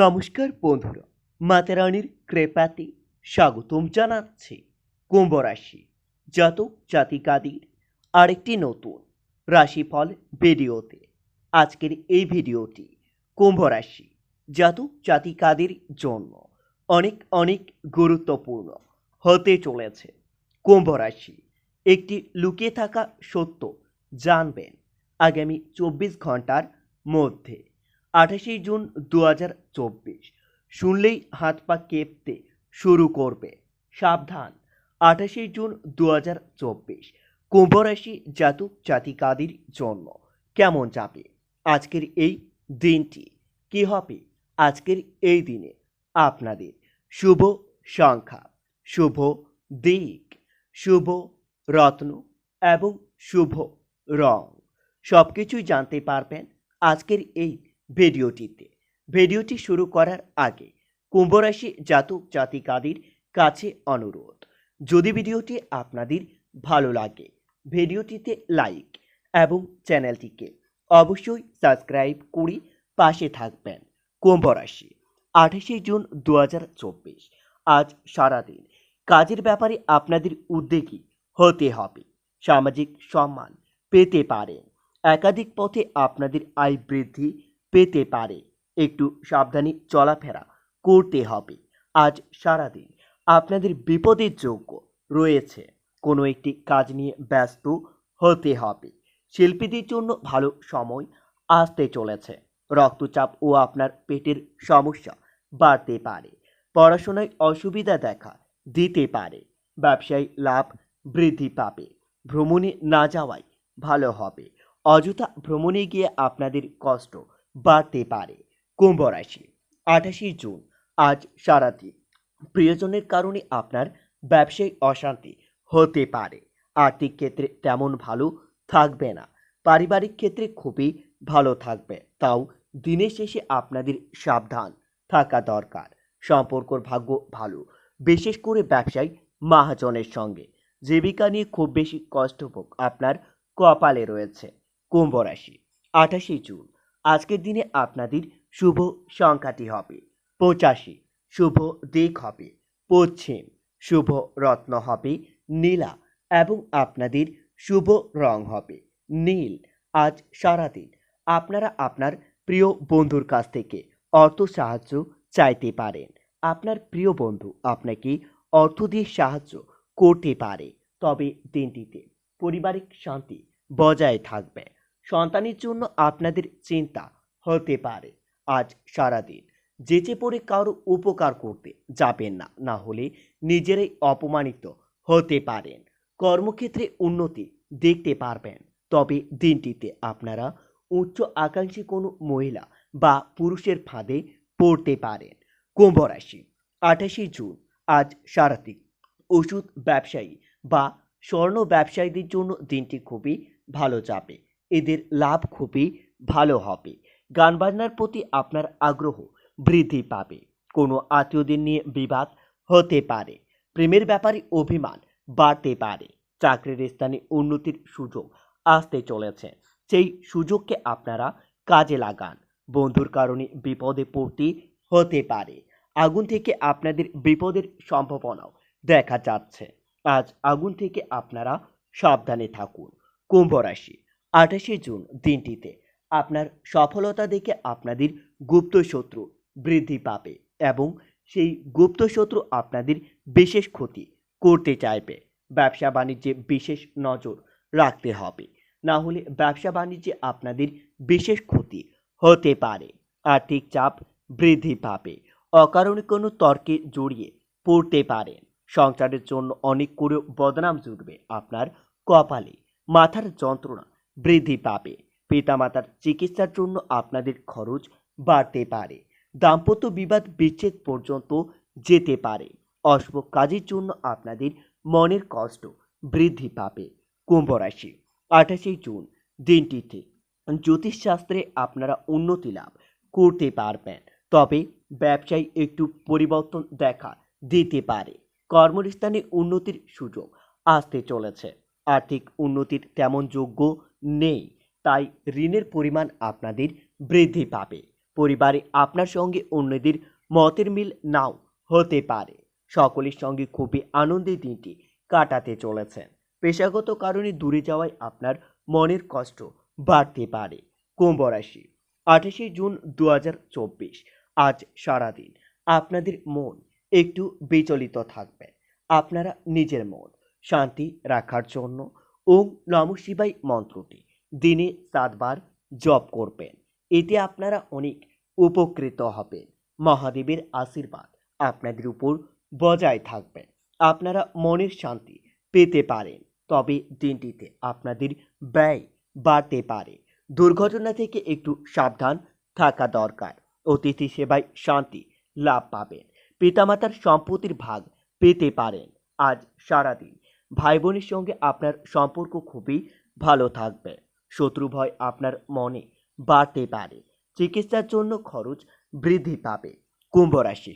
নমস্কার বন্ধুরা মাতারানির কৃপাতে স্বাগতম জানাচ্ছি কুম্ভ রাশি জাতক জাতিকাদের আরেকটি নতুন রাশিফল ভিডিওতে। আজকের এই ভিডিওটি কুম্ভ রাশি জাতক জাতিকাদের জন্য অনেক অনেক গুরুত্বপূর্ণ হতে চলেছে। কুম্ভ রাশি একটি লুকিয়ে থাকা সত্য, জানবেন আগামী চব্বিশ ঘণ্টার মধ্যে। আঠাশে জুন দু হাজার চব্বিশ। শুনলেই হাত পা কেঁপতে শুরু করবে। সাবধান আঠাশে জুন দু হাজার চব্বিশ। কুম্ভ রাশি জাতক জাতিকাদের জন্য কেমন যাবে? আজকের এই দিনটি কি হবে? আজকের এই দিনে আপনাদের শুভ সংখ্যা, শুভ দিক, শুভ রত্ন এবং শুভ রং। সব কিছুই জানতে পারবেন আজকের এই ভিডিওটিতে। ভিডিওটি শুরু করার আগে কুম্ভ রাশি জাতক জাতিকাদের কাছে অনুরোধ, যদি ভিডিওটি আপনাদের ভালো লাগে, ভিডিওটিতে লাইক এবং চ্যানেলটিকে অবশ্যই সাবস্ক্রাইব করে পাশে থাকবেন কুম্ভ রাশি আঠাশে জুন দু হাজার চব্বিশ। আজ সারাদিন কাজের ব্যাপারে আপনাদের উদ্যোগী হতে হবে। সামাজিক সম্মান পেতে পারেন। একাধিক পথে আপনাদের আয় বৃদ্ধি পেতে পারে। একটু সাবধানে চলাফেরা করতে হবে। আজ সারাদিন আপনাদের বিপদের যোগ্য রয়েছে। কোনো একটি কাজ নিয়ে ব্যস্ত হতে হবে। শিল্পীদের জন্য ভালো সময় আসতে চলেছে। রক্তচাপ ও আপনার পেটের সমস্যা বাড়তে পারে। পড়াশোনায় অসুবিধা দেখা দিতে পারে। ব্যবসায় লাভ বৃদ্ধি পাবে। ভ্রমণে না যাওয়াই ভালো হবে। অযথা ভ্রমণে গিয়ে আপনাদের কষ্ট বাড়তে পারে। কুম্ভ রাশি, আঠাশে জুন, আজ সারাদিন। প্রিয়জনের কারণে আপনার ব্যবসায়িক অশান্তি হতে পারে। আর্থিক ক্ষেত্রে তেমন ভালো থাকবে না। পারিবারিক ক্ষেত্রে খুবই ভালো থাকবে। তাও দিনের শেষে আপনাদের সাবধান থাকা দরকার। সম্পর্কর ভাগ্য ভালো। বিশেষ করে ব্যবসায়ী মহাজনের সঙ্গে। জীবিকা নিয়ে খুব বেশি কষ্টভোগ আপনার কপালে রয়েছে। কুম্ভ রাশি, আঠাশে জুন। আজকের দিনে আপনাদের শুভ সংখ্যাটি হবে। পঁচাশি। শুভ দিক হবে। পশ্চিম। শুভ রত্ন হবে নীলা এবং আপনাদের শুভ রং হবে নীল। আজ সারাদিন আপনারা আপনার প্রিয় বন্ধুর কাছ থেকে অর্থ সাহায্য চাইতে পারেন। আপনার প্রিয় বন্ধু আপনাকে অর্থ দিয়ে সাহায্য করতে পারে। তবে দিনটিতে পারিবারিক শান্তি বজায় থাকবে। সন্তানের জন্য আপনাদের চিন্তা হতে পারে। আজ সারাদিন যেচে পড়ে কারও উপকার করতে যাবেন না না হলে নিজেরাই অপমানিত হতে পারেন। কর্মক্ষেত্রে উন্নতি দেখতে পারবেন। তবে দিনটিতে আপনারা উচ্চ আকাঙ্ক্ষী কোনো মহিলা বা পুরুষের ফাঁদে পড়তে পারেন। কুম্ভ রাশি, আঠাশে জুন, আজ সারাদিন ওষুধ ব্যবসায়ী বা স্বর্ণ ব্যবসায়ীদের জন্য দিনটি খুবই ভালো যাবে। এদের লাভ খুবই ভালো হবে। গান বাজনার প্রতি আপনার আগ্রহ বৃদ্ধি পাবে। কোনো আত্মীয়দের নিয়ে বিবাদ হতে পারে। প্রেমের ব্যাপারে অভিমান বাড়তে পারে। চাকরির স্থানে উন্নতির সুযোগ আসতে চলেছে। সেই সুযোগকে আপনারা কাজে লাগান। বন্ধুর কারণে বিপদে পড়তে হতে পারে। আগুন থেকে আপনাদের বিপদের সম্ভাবনাও দেখা যাচ্ছে। আজ আগুন থেকে আপনারা সাবধানে থাকুন। কুম্ভ রাশি। আঠাশে জুন দিনটিতে আপনার সফলতা দেখে আপনাদের গুপ্ত শত্রু বৃদ্ধি পাবে এবং সেই গুপ্ত শত্রু আপনাদের বিশেষ ক্ষতি করতে চাইবে। ব্যবসা বাণিজ্যে বিশেষ নজর রাখতে হবে। না হলে ব্যবসা বাণিজ্যে আপনাদের বিশেষ ক্ষতি হতে পারে। আর্থিক চাপ বৃদ্ধি পাবে। অকারণে কোনো তর্কে জড়িয়ে পড়তে পারেন। সংসারের জন্য অনেক করে বদনাম জুটবে আপনার কপালে। মাথার যন্ত্রণা বৃদ্ধি পাবে। পিতামাতার চিকিৎসার জন্য আপনাদের খরচ বাড়তে পারে। দাম্পত্য বিবাদ বিচ্ছেদ পর্যন্ত যেতে পারে। অশুভ কাজের জন্য আপনাদের মনের কষ্ট বৃদ্ধি পাবে। কুম্ভ রাশি, আঠাশে জুন দিনটিতে জ্যোতিষশাস্ত্রে আপনারা উন্নতি লাভ করতে পারবেন। তবে ব্যবসায় একটু পরিবর্তন দেখা দিতে পারে। কর্মস্থানে উন্নতির সুযোগ আসতে চলেছে। আর্থিক উন্নতির তেমন যোগ্য নেই। তাই ঋণের পরিমাণ আপনাদের বৃদ্ধি পাবে। পরিবারে আপনার সঙ্গে অন্যদের মতের মিল নাও হতে পারে। সকলের সঙ্গে খুবই আনন্দের দিনটি কাটাতে চলেছেন। পেশাগত কারণে দূরে যাওয়ায় আপনার মনের কষ্ট বাড়তে পারে। কুম্ভ রাশি, আঠাশে জুন দু হাজার চব্বিশ, আজ সারাদিন আপনাদের মন একটু বিচলিত থাকবে। আপনারা নিজের মন শান্তি রাখার জন্য ওম নম শিবাই মন্ত্রটি। দিনে সাতবার জপ করবেন। এতে আপনারা অনেক উপকৃত হবেন। মহাদেবের আশীর্বাদ আপনাদের উপর বজায় থাকবে। আপনারা মনের শান্তি পেতে পারেন। তবে দিনটিতে আপনাদের ব্যয় বাড়তে পারে। দুর্ঘটনা থেকে একটু সাবধান থাকা দরকার। অতিথি সেবায় শান্তি লাভ পাবেন। পিতামাতার সম্পত্তির ভাগ পেতে পারেন। আজ সারাদিন ভাই বোনের সঙ্গে আপনার সম্পর্ক খুবই ভালো থাকবে। শত্রু ভয় আপনার মনে বাড়তে পারে। চিকিৎসার জন্য খরচ বৃদ্ধি পাবে। কুম্ভ রাশি।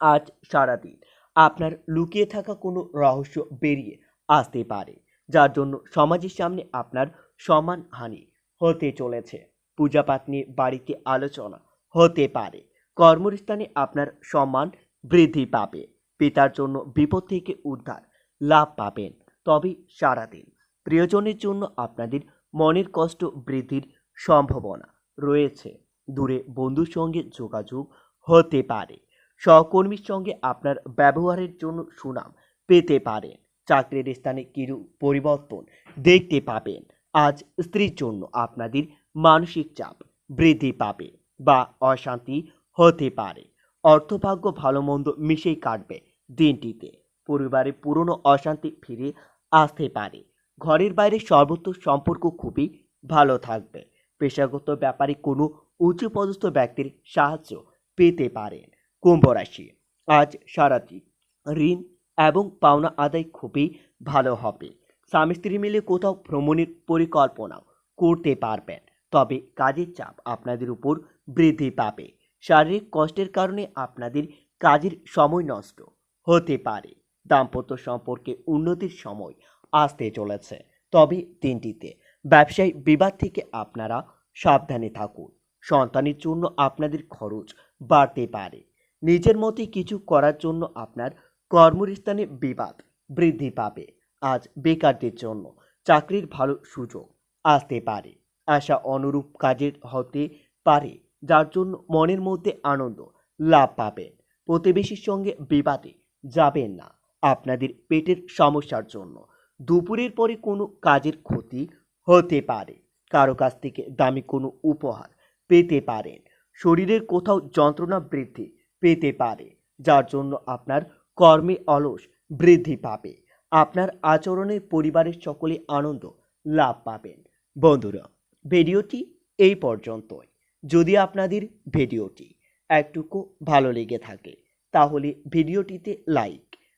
আজ সারাদিন আপনার লুকিয়ে থাকা কোনো রহস্য বেরিয়ে আসতে পারে, যার জন্য সমাজের সামনে আপনার সম্মান হানি হতে চলেছে। পূজাপাঠ নিয়ে বাড়িতে আলোচনা হতে পারে। কর্মস্থানে আপনার সম্মান বৃদ্ধি পাবে। পিতার জন্য বিপদ থেকে উদ্ধার লাভ পাবেন। তবে সারাদিন প্রিয়জনের জন্য আপনাদের মনের কষ্ট বৃদ্ধির সম্ভাবনা রয়েছে। দূরে বন্ধুর সঙ্গে যোগাযোগ হতে পারে। সহকর্মীর সঙ্গে আপনার ব্যবহারের জন্য সুনাম পেতে পারেন। চাকরির স্থানে কিরূপ পরিবর্তন দেখতে পাবেন। আজ স্ত্রীর জন্য আপনাদের মানসিক চাপ বৃদ্ধি পাবে বা অশান্তি হতে পারে। অর্থভাগ্য ভালো মন্দ মিশেই কাটবে দিনটিতে। পরিবারে পুরনো অশান্তি ফিরে আসতে পারে। ঘরের বাইরে সর্বত্র সম্পর্ক খুবই ভালো থাকবে। পেশাগত ব্যাপারে কোনো উঁচু পদস্থ ব্যক্তির সাহায্য পেতে পারেন কুম্ভ রাশি, আজ সারাদিন ঋণ এবং পাওনা আদায় খুবই ভালো হবে। স্বামী স্ত্রী মিলে কোথাও ভ্রমণের পরিকল্পনাও করতে পারবেন। তবে কাজের চাপ আপনাদের উপর বৃদ্ধি পাবে। শারীরিক কষ্টের কারণে আপনাদের কাজের সময় নষ্ট হতে পারে। দাম্পত্য সম্পর্কে উন্নতির সময় আসতে চলেছে। তবে দিনটিতে ব্যবসায়ী বিবাদ থেকে আপনারা সাবধানে থাকুন। সন্তানের জন্য আপনাদের খরচ বাড়তে পারে। নিজের মতে কিছু করার জন্য আপনার কর্মস্থানে বিবাদ বৃদ্ধি পাবে। আজ বেকারদের জন্য চাকরির ভালো সুযোগ আসতে পারে। আশা অনুরূপ কাজের হতে পারে, যার জন্য মনের মধ্যে আনন্দ লাভ পাবেন। প্রতিবেশীর সঙ্গে বিবাদে যাবেন না। আপনাদের পেটের সমস্যার জন্য। দুপুরের পরে কোনো কাজের ক্ষতি হতে পারে। কারও কাছ থেকে দামি কোনো উপহার পেতে পারেন। শরীরের কোথাও যন্ত্রণা বৃদ্ধি পেতে পারে, যার জন্য আপনার কর্মে অলস বৃদ্ধি পাবে। আপনার আচরণে পরিবারের সকলে আনন্দ লাভ পাবেন। বন্ধুরা, ভিডিওটি এই পর্যন্তই। যদি আপনাদের ভিডিওটি একটুকু ভালো লেগে থাকে, তাহলে ভিডিওটিতে লাইক